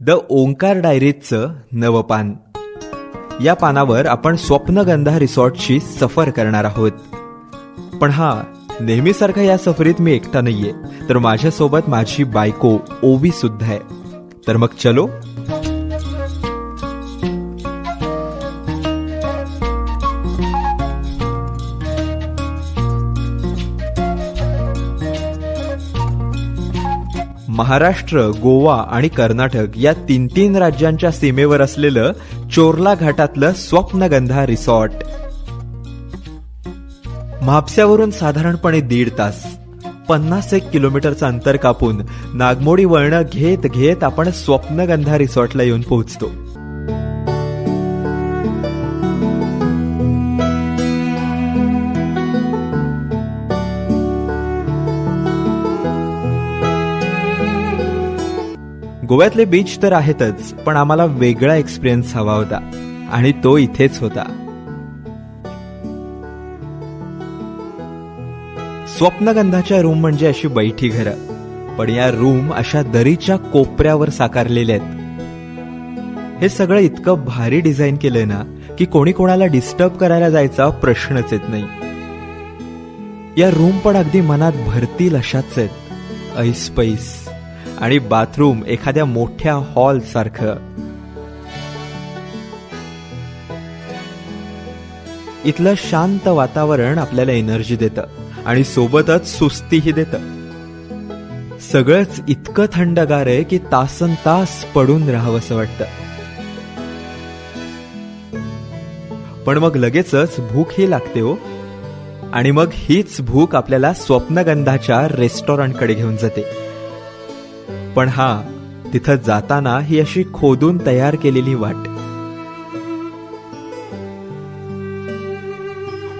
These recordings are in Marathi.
द ओंकार डायरीजचं नवपान या पानावर आपण स्वप्नगंधा रिसॉर्टची सफर करणार आहोत. पण हा नेहमीसारखा या सफरीत मी एकटा नाहीये तर माझ्यासोबत माझी बायको ओवी सुद्धा आहे. तर मग चलो महाराष्ट्र गोवा आणि कर्नाटक या तीन तीन राज्यांच्या सीमेवर असलेलं चोरला घाटातलं स्वप्नगंधा रिसॉर्ट. म्हापस्यावरून साधारणपणे दीड तास. पन्नास एक किलोमीटरचं अंतर कापून नागमोडी वळणं घेत घेत आपण स्वप्नगंधा रिसॉर्टला येऊन पोहोचतो. गोव्यातले बीच तर आहेतच पण आम्हाला वेगळा एक्सपिरियन्स हवा होता आणि तो इथेच होता. स्वप्नगंधाच्या रूम म्हणजे अशी बैठी घरं पण या रूम अशा दरीच्या कोपऱ्यावर साकारलेल्या आहेत. हे सगळं इतकं भारी डिझाईन केलंय ना की कोणी कोणाला डिस्टर्ब करायला जायचा प्रश्नच येत नाही. या रूम पण अगदी मनात भरतील अशाच आहेत. ऐस पैस आणि बाथरूम एखाद्या मोठ्या हॉल सारखं इथलं शांत वातावरण आपल्याला एनर्जी देतं आणि सोबतच सुस्तीही देतं. सगळंच इतकं थंडगार आहे की तासन तास पडून राहावंसं वाटतं. पण मग लगेचच भूकही लागते हो. आणि मग हीच भूक आपल्याला स्वप्नगंधाच्या रेस्टॉरंटकडे घेऊन जाते. पण हा तिथं जाताना ही अशी खोदून तयार केलेली वाट.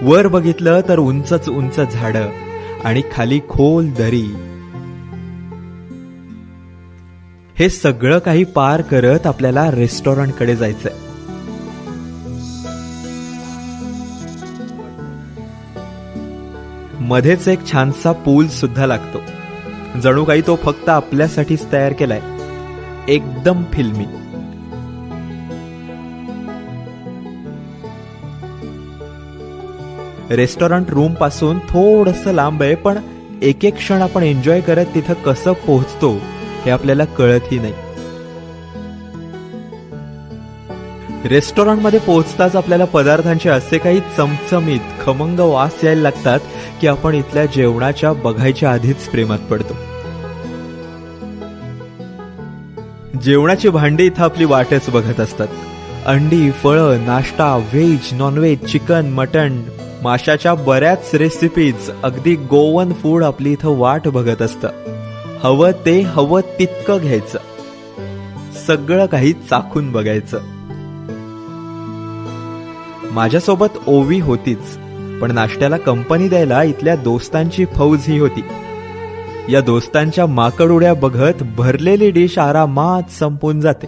वर बघितलं तर उंचच उंच झाडं आणि खाली खोल दरी. हे सगळं काही पार करत आपल्याला रेस्टॉरंटकडे जायचंय. मध्येच एक छानसा पूल सुद्धा लागतो. जणू काही तो फक्त आपल्यासाठीच तयार केलाय. एकदम फिल्मी. रेस्टॉरंट रूमपासून थोडस लांब आहे पण एक एक क्षण आपण एन्जॉय करत तिथं कसं पोहोचतो हे आपल्याला कळतही नाही. रेस्टॉरंटमध्ये पोहोचताच आपल्याला पदार्थांचे असे काही चमचमीत खमंग वास यायला लागतात की आपण इथल्या जेवणाच्या बघायच्या आधीच प्रेमात पडतो. जेवणाची भांडी इथं आपली वाटच बघत असतात. अंडी फळं नाश्ता veg non veg chicken mutton माशाच्या बऱ्याच रेसिपीज अगदी गोवन फूड आपली इथं वाट बघत असतं. हवं ते हवं तितकं घ्यायचं. सगळं काही चाखून बघायचं. माझ्यासोबत ओवी होतीच पण नाश्त्याला कंपनी द्यायला इथल्या दोस्तांची फौज ही होती. या दोस्तांच्या माकड उड्या बघत भरलेली डिश आरामात संपून जाते.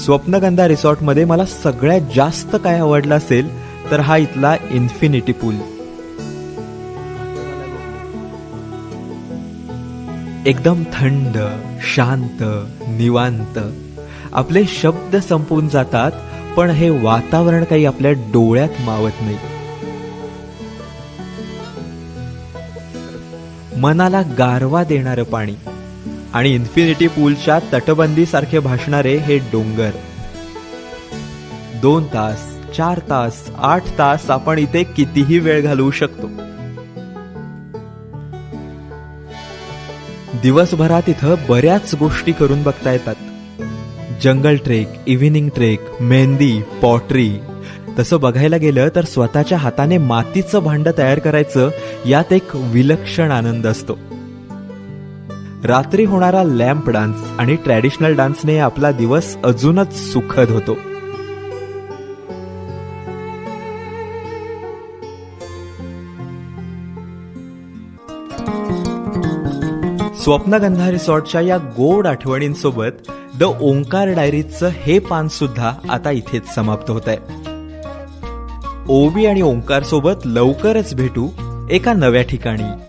स्वप्नगंधा रिसॉर्टमध्ये मला सगळ्यात जास्त काय आवडलं असेल तर हा इथला इन्फिनिटी पूल. एकदम थंड शांत निवांत. आपले शब्द संपून जातात पण हे वातावरण काही आपल्या डोळ्यात मावत नाही. मनाला गारवा देणारं पाणी आणि इन्फिनिटी पूलच्या तटबंदीसारखे भासणारे हे डोंगर. दोन तास चार तास आठ तास आपण इथे कितीही वेळ घालवू शकतो. दिवसभरात इथं बऱ्याच गोष्टी करून बघता येतात. जंगल trek evening trek mehndi pottery तसं बघायला गेलं तर स्वतःच्या हाताने मातीचं भांड तयार करायचं यात एक विलक्षण आनंद असतो. रात्री होणारा लॅम्प डान्स आणि ट्रॅडिशनल डान्सने आपला दिवस अजूनच सुखद होतो. स्वप्नगंधा रिसॉर्टच्या या गोड आठवणींसोबत द ओंकार डायरीजचं हे पान सुद्धा आता इथेच समाप्त होत आहे ओबी आणि ओंकार सोबत लवकरच भेटू एका नव्या ठिकाणी.